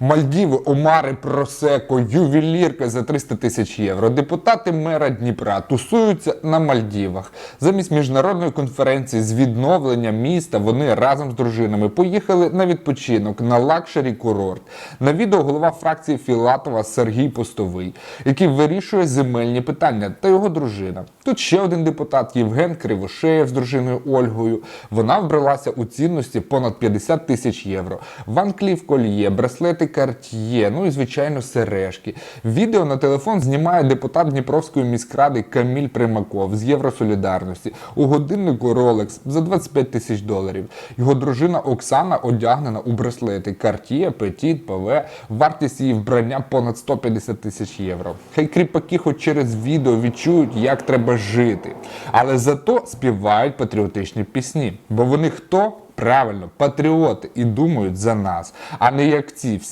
Мальдіви, Омари, Просеко, ювелірка за 300 тисяч євро. Депутати мера Дніпра тусуються на Мальдівах. Замість міжнародної конференції з відновлення міста вони разом з дружинами поїхали на відпочинок на лакшері курорт. На відео голова фракції Філатова Сергій Постовий, який вирішує земельні питання, та його дружина. Тут ще один депутат Євген Кривошеєв з дружиною Ольгою. Вона вбралася у цінності понад 50 тисяч євро. Ван Кліф кольє, браслети Cartier, ну і звичайно сережки. Відео на телефон знімає депутат Дніпровської міськради Каміль Примаков з Євросолідарності. У годиннику Rolex за 25 тисяч доларів. Його дружина Оксана одягнена у браслети Cartier, Petit, PV. Вартість її вбрання понад 150 тисяч євро. Хай кріпаки хоч через відео відчують, як треба жити. Але зато співають патріотичні пісні. Бо вони хто? Правильно, патріоти і думають за нас, а не як ці всякі